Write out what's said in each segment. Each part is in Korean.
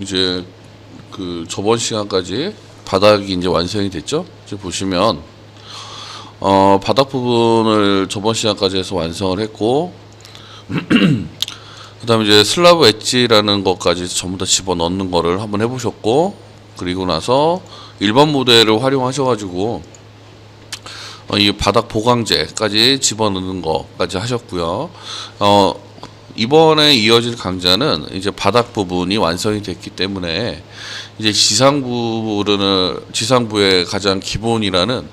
이제 그 저번 시간까지 바닥이 이제 완성이 됐죠. 이제 보시면 어 바닥 부분을 저번 시간까지 해서 완성을 했고 그다음에 이제 슬라브 엣지라는 것까지 전부 다 집어 넣는 거를 한번 해보셨고 그리고 나서 일반 모델을 활용하셔가지고 어, 이 바닥 보강제까지 집어넣는 것까지 하셨고요. 어, 이번에 이어질 강좌는 이제 바닥 부분이 완성이 됐기 때문에 이제 지상부를 지상부의 가장 기본이라는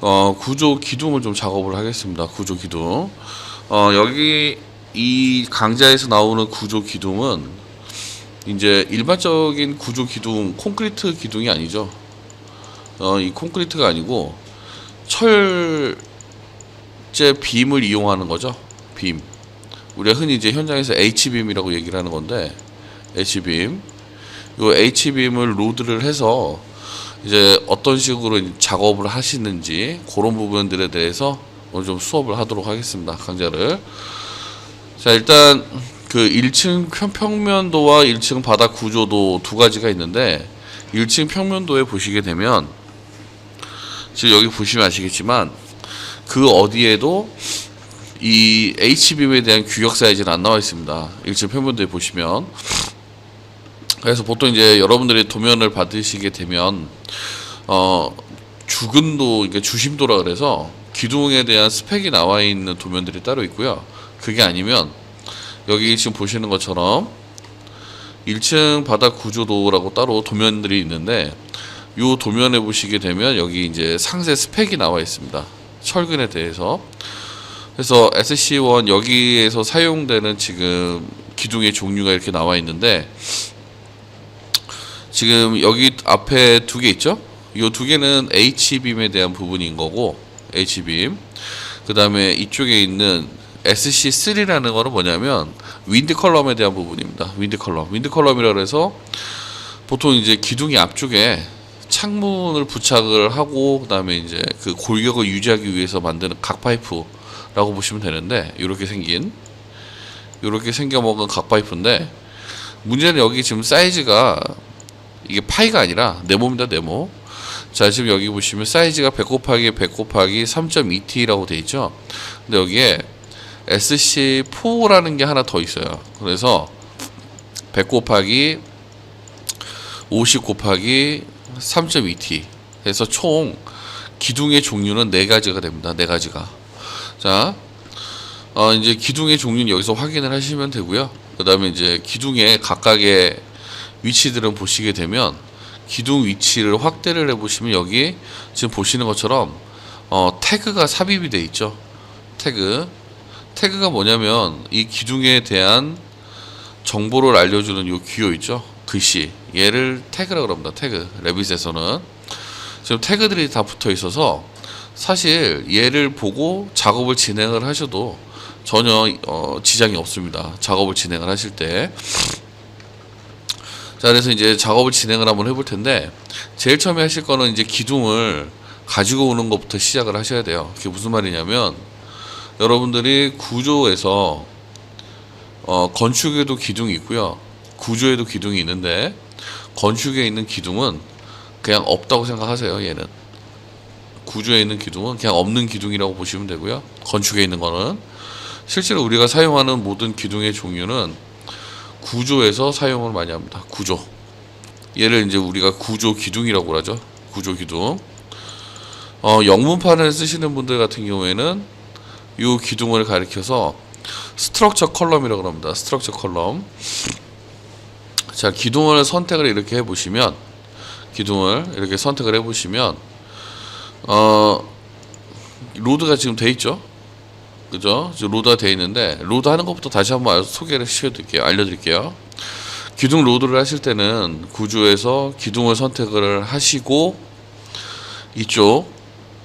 어, 구조 기둥을 좀 작업을 하겠습니다. 구조 기둥. 어, 여기 이 강좌에서 나오는 구조 기둥은 이제 일반적인 구조 기둥 콘크리트 기둥이 아니죠. 어, 이 콘크리트가 아니고 철제 빔을 이용하는 거죠. 빔. 우리가 흔히 이제 현장에서 H빔이라고 얘기를 하는 건데 H빔. 요 H빔을 로드를 해서 이제 어떤 식으로 작업을 하시는지 그런 부분들에 대해서 오늘 좀 수업을 하도록 하겠습니다. 강좌를. 자, 일단 그 1층 평- 평면도와 1층 바닥 구조도 두 가지가 있는데 1층 평면도에 보시게 되면 지금 여기 보시면 아시겠지만 그 어디에도 이 H빔에 대한 규격 사이즈는 안 나와 있습니다. 1층 평면도에 보시면 그래서 보통 이제 여러분들이 도면을 받으시게 되면 어 주근도 그러니까 주심도라 그래서 기둥에 대한 스펙이 나와 있는 도면들이 따로 있고요. 그게 아니면 여기 지금 보시는 것처럼 1층 바닥 구조도라고 따로 도면들이 있는데 요 도면에 보시게 되면 여기 이제 상세 스펙이 나와 있습니다. 철근에 대해서. 그래서 SC1 여기에서 사용되는 지금 기둥의 종류가 이렇게 나와 있는데 지금 여기 앞에 두 개 있죠? 이 두 개는 H빔에 대한 부분인 거고 H빔. 그 다음에 이쪽에 있는 SC3라는 거는 뭐냐면 윈드 컬럼에 대한 부분입니다. 윈드 컬럼. 윈드 컬럼이라 그래서 보통 이제 기둥이 앞쪽에 창문을 부착을 하고 그다음에 이제 그 골격을 유지하기 위해서 만드는 각 파이프 라고 보시면 되는데 이렇게 생긴 이렇게 생겨 먹은 각 파이프인데 문제는 여기 지금 사이즈가 이게 파이가 아니라 네모입니다 네모 자 지금 여기 보시면 사이즈가 100 곱하기 100 곱하기 3.2t라고 돼 있죠 근데 여기에 SC4라는 게 하나 더 있어요 그래서 100 곱하기 50 곱하기 3.2t 해서 총 기둥의 종류는 네 가지가 됩니다. 네 가지가. 자, 어, 이제 기둥의 종류는 여기서 확인을 하시면 되고요. 그 다음에 이제 기둥의 각각의 위치들은 보시게 되면 기둥 위치를 확대를 해보시면 여기 지금 보시는 것처럼 어, 태그가 삽입이 돼 있죠. 태그. 태그가 뭐냐면 이 기둥에 대한 정보를 알려주는 요 기호 있죠. 글씨. 얘를 태그라고 합니다. 태그. 레빗에서는. 지금 태그들이 다 붙어 있어서 사실 얘를 보고 작업을 진행을 하셔도 전혀 어, 지장이 없습니다. 작업을 진행을 하실 때. 자, 그래서 이제 작업을 진행을 한번 해볼 텐데 제일 처음에 하실 거는 이제 기둥을 가지고 오는 것부터 시작을 하셔야 돼요. 그게 무슨 말이냐면 여러분들이 구조에서 어, 건축에도 기둥이 있고요. 구조에도 기둥이 있는데 건축에 있는 기둥은 그냥 없다고 생각하세요. 얘는 구조에 있는 기둥은 그냥 없는 기둥이라고 보시면 되고요. 건축에 있는 거는 실제로 우리가 사용하는 모든 기둥의 종류는 구조에서 사용을 많이 합니다. 구조. 얘를 이제 우리가 구조 기둥이라고 그러죠. 구조 기둥. 어, 영문판을 쓰시는 분들 같은 경우에는 이 기둥을 가리켜서 스트럭처 컬럼이라고 합니다. 스트럭처 컬럼. 자, 기둥을 선택을 이렇게 해 보시면 기둥을 이렇게 선택을 해 보시면 어 로드가 지금 돼 있죠. 그죠? 지금 로드가 돼 있는데 로드 하는 것부터 다시 한번 소개를 시켜 드릴게요. 알려 드릴게요. 기둥 로드를 하실 때는 구조에서 기둥을 선택을 하시고 이쪽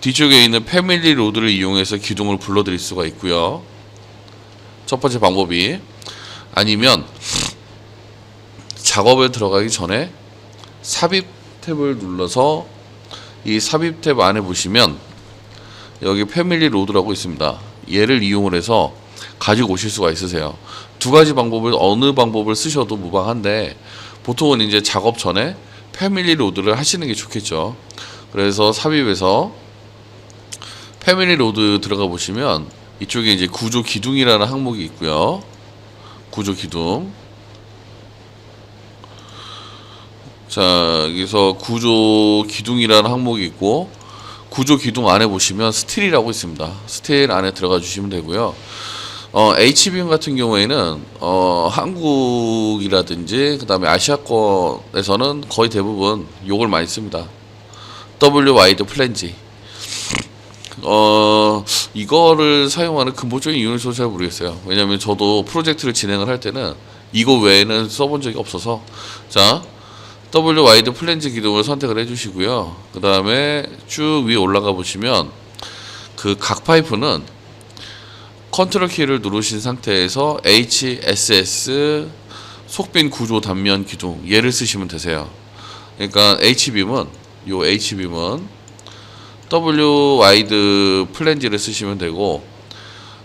뒤쪽에 있는 패밀리 로드를 이용해서 기둥을 불러 드릴 수가 있고요. 첫 번째 방법이 아니면 작업에 들어가기 전에 삽입 탭을 눌러서 이 삽입 탭 안에 보시면 여기 패밀리 로드라고 있습니다. 얘를 이용을 해서 가지고 오실 수가 있으세요. 두 가지 방법을 어느 방법을 쓰셔도 무방한데 보통은 이제 작업 전에 패밀리 로드를 하시는 게 좋겠죠. 그래서 삽입에서 패밀리 로드 들어가 보시면 이쪽에 이제 구조 기둥이라는 항목이 있고요. 구조 기둥. 자, 여기서 구조 기둥이라는 항목이 있고 구조 기둥 안에 보시면 스틸이라고 있습니다. 스틸 안에 들어가 주시면 되고요. 어, HBM 같은 경우에는 어, 한국이라든지 그다음에 아시아권에서는 거의 대부분 요걸 많이 씁니다. W 와이드 플랜지. 어, 이거를 사용하는 근본적인 이유는 저도 잘 모르겠어요. 왜냐면 저도 프로젝트를 진행을 할 때는 이거 외에는 써본 적이 없어서 자, W 와이드 플랜지 기둥을 선택을 해주시고요. 그 다음에 쭉 위에 올라가 보시면 그 각 파이프는 컨트롤 키를 누르신 상태에서 HSS 속빈 구조 단면 기둥 얘를 쓰시면 되세요. 그러니까 H빔은 요 H빔은 W 와이드 플랜지를 쓰시면 되고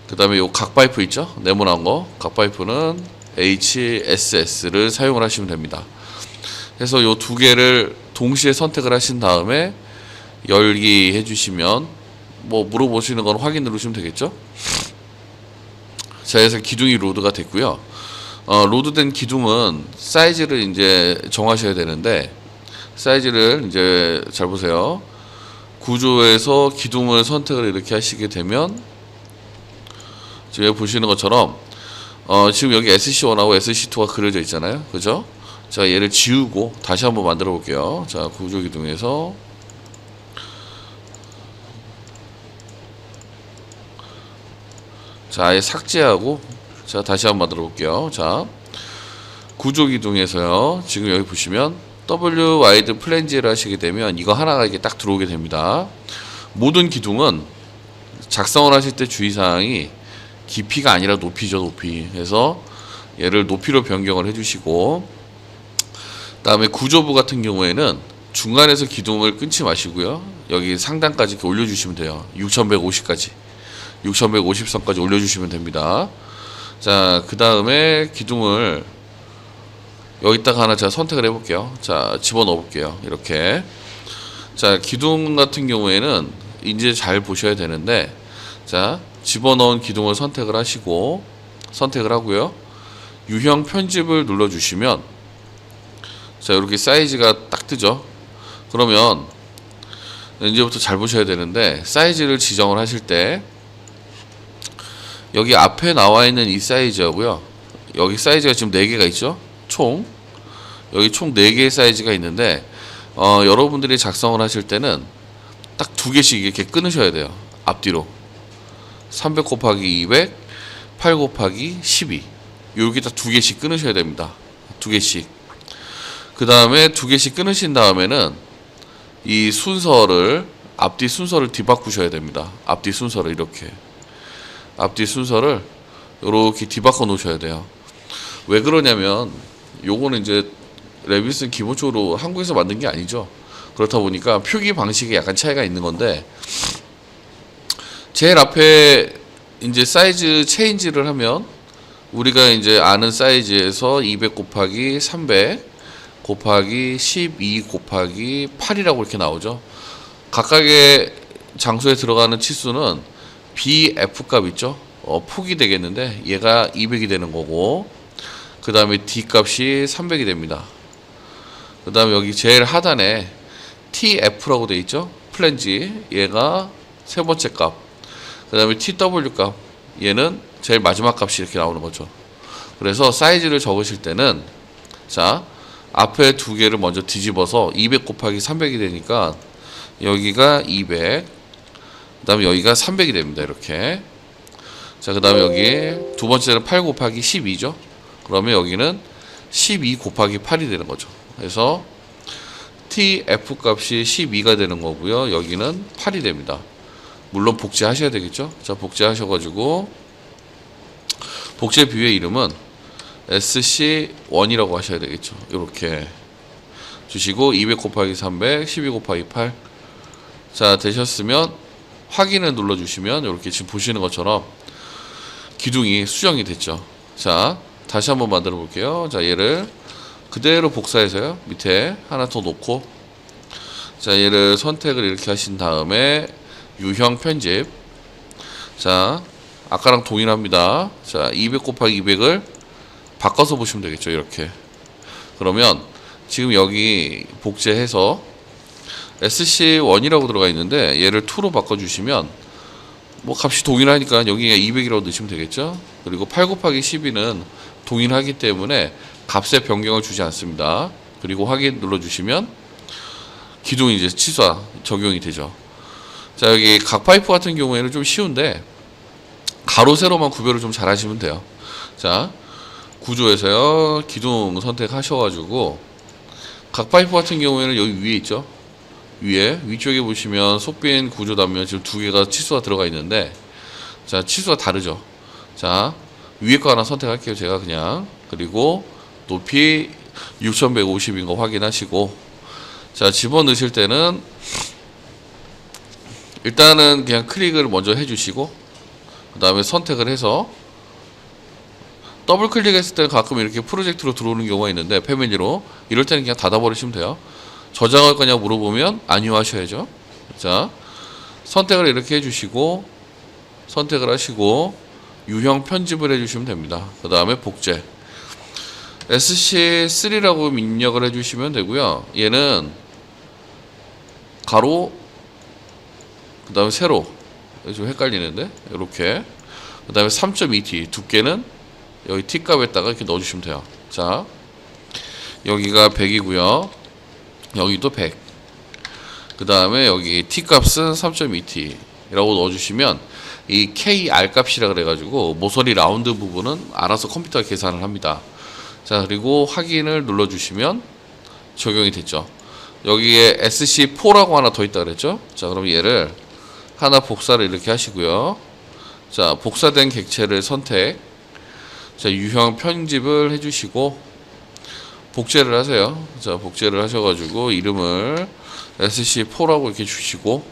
그 다음에 요 각 파이프 있죠? 네모난 거. 각 파이프는 HSS를 사용을 하시면 됩니다. 그래서 요 두 개를 동시에 선택을 하신 다음에 열기 해주시면 뭐 물어보시는 건 확인 누르시면 되겠죠? 자, 그래서 기둥이 로드가 됐고요. 어, 로드된 기둥은 사이즈를 이제 정하셔야 되는데 사이즈를 이제 잘 보세요. 구조에서 기둥을 선택을 이렇게 하시게 되면 지금 보시는 것처럼 어, 지금 여기 SC1하고 SC2가 그려져 있잖아요. 그죠? 자, 얘를 지우고 다시 한번 만들어 볼게요. 자, 구조 기둥에서 자, 아예 삭제하고 자, 다시 한번 만들어 볼게요. 자, 구조 기둥에서요. 지금 여기 보시면 W 와이드 플랜지를 하시게 되면 이거 하나가 이렇게 딱 들어오게 됩니다. 모든 기둥은 작성을 하실 때 주의사항이 깊이가 아니라 높이죠, 높이. 그래서 얘를 높이로 변경을 해주시고 다음에 구조부 같은 경우에는 중간에서 기둥을 끊지 마시고요. 여기 상단까지 이렇게 올려주시면 돼요. 6150까지. 6150선까지 올려주시면 됩니다. 자, 그 다음에 기둥을 여기다가 하나 제가 선택을 해볼게요. 자, 집어넣어 볼게요. 이렇게. 자, 기둥 같은 경우에는 이제 잘 보셔야 되는데, 자, 집어넣은 기둥을 선택을 하시고, 선택을 하고요. 유형 편집을 눌러주시면, 자, 이렇게 사이즈가 딱 뜨죠. 그러면, 이제부터 잘 보셔야 되는데, 사이즈를 지정을 하실 때, 여기 앞에 나와 있는 이 사이즈하고요. 여기 사이즈가 지금 4개가 있죠. 총 여기 총 4개의 사이즈가 있는데 어, 여러분들이 작성을 하실 때는 딱 두 개씩 이렇게 끊으셔야 돼요. 앞뒤로 300 곱하기 200 8 곱하기 12 이렇게 딱 두 개씩 끊으셔야 됩니다. 두 개씩 그 다음에 두 개씩 끊으신 다음에는 이 순서를 앞뒤 순서를 뒤바꾸셔야 됩니다. 앞뒤 순서를 이렇게 앞뒤 순서를 이렇게 뒤바꿔 놓으셔야 돼요. 왜 그러냐면 요거는 이제 레빗은 기본적으로 한국에서 만든 게 아니죠. 그렇다 보니까 표기 방식에 약간 차이가 있는 건데 제일 앞에 이제 사이즈 체인지를 하면 우리가 이제 아는 사이즈에서 200 곱하기 300 곱하기 12 곱하기 8이라고 이렇게 나오죠. 각각의 장소에 들어가는 치수는 BF 값 있죠. 어, 폭이 되겠는데 얘가 200이 되는 거고 그 다음에 D 값이 300이 됩니다. 그 다음에 여기 제일 하단에 TF라고 돼 있죠. 플랜지 얘가 세 번째 값. 그 다음에 TW 값 얘는 제일 마지막 값이 이렇게 나오는 거죠. 그래서 사이즈를 적으실 때는 자 앞에 두 개를 먼저 뒤집어서 200 곱하기 300이 되니까 여기가 200 그 다음에 여기가 300이 됩니다. 이렇게. 자, 그 다음에 여기 두 번째는 8 곱하기 12죠. 그러면 여기는 12 곱하기 8이 되는 거죠. 그래서 TF 값이 12가 되는 거고요. 여기는 8이 됩니다. 물론 복제하셔야 되겠죠. 자, 복제하셔가지고 복제 뷰의 이름은 SC1이라고 하셔야 되겠죠. 이렇게 주시고 200 곱하기 300, 12 곱하기 8. 자, 되셨으면 확인을 눌러 주시면 이렇게 지금 보시는 것처럼 기둥이 수정이 됐죠. 자, 다시 한번 만들어 볼게요. 자, 얘를 그대로 복사해서요. 밑에 하나 더 놓고 자 얘를 선택을 이렇게 하신 다음에 유형 편집 자 아까랑 동일합니다. 자 200 곱하기 200을 바꿔서 보시면 되겠죠. 이렇게 그러면 지금 여기 복제해서 SC1이라고 들어가 있는데 얘를 2로 바꿔주시면 뭐 값이 동일하니까 여기가 200이라고 넣으시면 되겠죠. 그리고 8 곱하기 12는 동일하기 때문에 값의 변경을 주지 않습니다. 그리고 확인 눌러주시면 기둥이 이제 취사 적용이 되죠. 자 여기 각 파이프 같은 경우에는 좀 쉬운데 가로 세로만 구별을 좀 잘 하시면 돼요. 자 구조에서요 기둥 선택하셔가지고 각 파이프 같은 경우에는 여기 위에 있죠. 위에 위쪽에 보시면 속빈 구조 단면 지금 두 개가 치수가 들어가 있는데 자 치수가 다르죠. 자 위에 거 하나 선택할게요. 제가 그냥 그리고 높이 6150인 거 확인하시고 자 집어넣으실 때는 일단은 그냥 클릭을 먼저 해주시고 그 다음에 선택을 해서 더블 클릭했을 때 가끔 이렇게 프로젝트로 들어오는 경우가 있는데 패밀리로 이럴 때는 그냥 닫아버리시면 돼요. 저장할 거냐 물어보면 아니요 하셔야죠. 자 선택을 이렇게 해주시고 선택을 하시고 유형 편집을 해주시면 됩니다. 그 다음에 복제 SC3라고 입력을 해주시면 되고요. 얘는 가로 그 다음에 세로 좀 헷갈리는데 이렇게 그 다음에 3.2t 두께는 여기 t 값에다가 이렇게 넣어주시면 돼요. 자 여기가 100이고요. 여기도 100. 그 다음에 여기 t 값은 3.2t라고 넣어주시면 이 KR 값이라 그래가지고 모서리 라운드 부분은 알아서 컴퓨터가 계산을 합니다. 자 그리고 확인을 눌러주시면 적용이 됐죠. 여기에 SC4라고 하나 더 있다 그랬죠. 자 그럼 얘를 하나 복사를 이렇게 하시고요. 자 복사된 객체를 선택. 자 유형 편집을 해주시고 복제를 하세요. 자, 복제를 하셔가지고 이름을 SC4라고 이렇게 주시고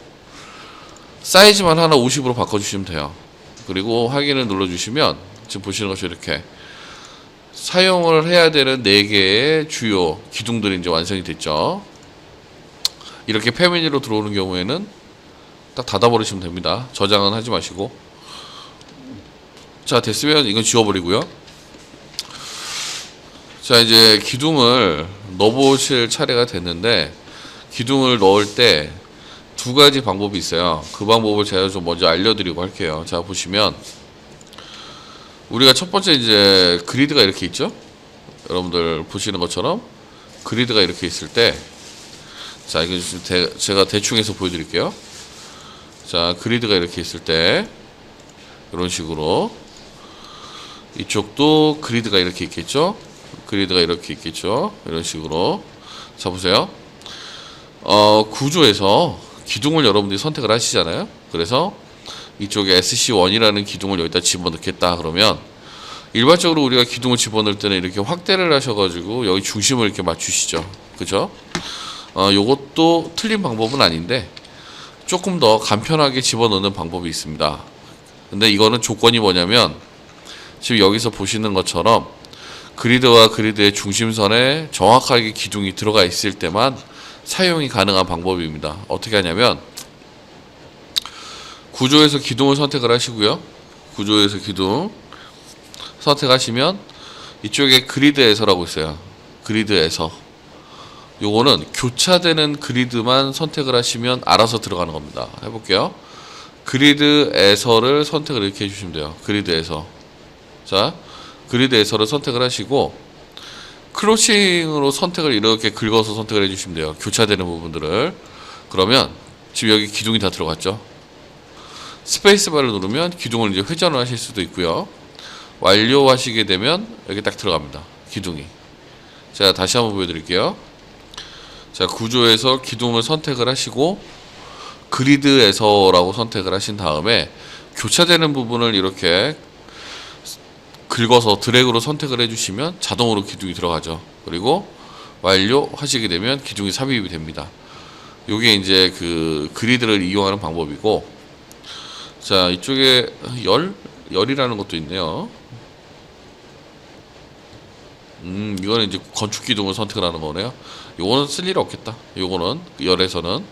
사이즈만 하나 50으로 바꿔주시면 돼요. 그리고 확인을 눌러주시면 지금 보시는 것처럼 이렇게 사용을 해야 되는 4개의 주요 기둥들이 이제 완성이 됐죠. 이렇게 패미니로 들어오는 경우에는 딱 닫아버리시면 됩니다. 저장은 하지 마시고. 자, 됐으면 이건 지워버리고요. 자 이제 기둥을 넣어보실 차례가 됐는데 기둥을 넣을 때 두 가지 방법이 있어요. 그 방법을 제가 좀 먼저 알려드리고 할게요. 자 보시면 우리가 첫 번째 이제 그리드가 이렇게 있죠. 여러분들 보시는 것처럼 그리드가 이렇게 있을 때 자 이거 좀 대, 제가 대충 해서 보여드릴게요. 자 그리드가 이렇게 있을 때 이런 식으로 이쪽도 그리드가 이렇게 있겠죠. 그리드가 이렇게 있겠죠. 이런 식으로. 자, 보세요. 어, 구조에서 기둥을 여러분들이 선택을 하시잖아요. 그래서 이쪽에 SC1이라는 기둥을 여기다 집어넣겠다 그러면 일반적으로 우리가 기둥을 집어넣을 때는 이렇게 확대를 하셔가지고 여기 중심을 이렇게 맞추시죠. 그죠? 어, 요것도 틀린 방법은 아닌데 조금 더 간편하게 집어넣는 방법이 있습니다. 근데 이거는 조건이 뭐냐면 지금 여기서 보시는 것처럼 그리드와 그리드의 중심선에 정확하게 기둥이 들어가 있을 때만 사용이 가능한 방법입니다. 어떻게 하냐면 구조에서 기둥을 선택을 하시고요. 구조에서 기둥 선택하시면 이쪽에 그리드에서라고 있어요. 그리드에서 요거는 교차되는 그리드만 선택을 하시면 알아서 들어가는 겁니다. 해볼게요. 그리드에서를 선택을 이렇게 해주시면 돼요. 그리드에서 자 그리드에서를 선택을 하시고 크로싱으로 선택을 이렇게 긁어서 선택을 해주시면 돼요. 교차되는 부분들을 그러면 지금 여기 기둥이 다 들어갔죠. 스페이스바를 누르면 기둥을 이제 회전을 하실 수도 있고요. 완료하시게 되면 여기 딱 들어갑니다. 기둥이. 제가 다시 한번 보여드릴게요. 자 구조에서 기둥을 선택을 하시고 그리드에서라고 선택을 하신 다음에 교차되는 부분을 이렇게 긁어서 드래그로 선택을 해주시면 자동으로 기둥이 들어가죠. 그리고 완료 하시게 되면 기둥이 삽입이 됩니다. 요게 이제 그 그리드를 이용하는 방법이고 자 이쪽에 열 열이라는 것도 있네요. 음, 이거는 이제 건축 기둥을 선택을 하는 거네요. 요거는 쓸 일 없겠다. 요거는 열에서는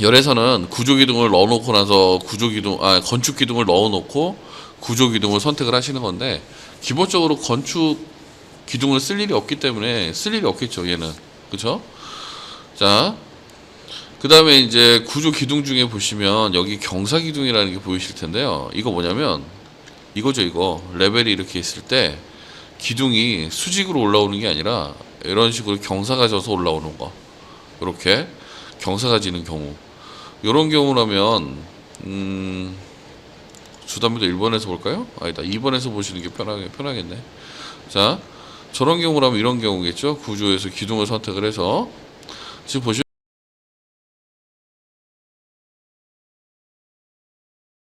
열에서는 구조 기둥을 넣어놓고 나서 구조 기둥 아 건축 기둥을 넣어놓고 구조 기둥을 선택을 하시는 건데 기본적으로 건축 기둥을 쓸 일이 없기 때문에 쓸 일이 없겠죠 얘는 그렇죠? 자 그 다음에 이제 구조 기둥 중에 보시면 여기 경사 기둥이라는 게 보이실 텐데요. 이거 뭐냐면 이거죠 이거 레벨이 이렇게 있을 때 기둥이 수직으로 올라오는 게 아니라 이런 식으로 경사가 져서 올라오는 거 이렇게 경사가 지는 경우 이런 경우라면 음 주담비도 1번에서 볼까요? 아니다 2번에서 보시는 게 편하게 편하겠네. 자 저런 경우라면 이런 경우겠죠? 구조에서 기둥을 선택을 해서. 지금 보시면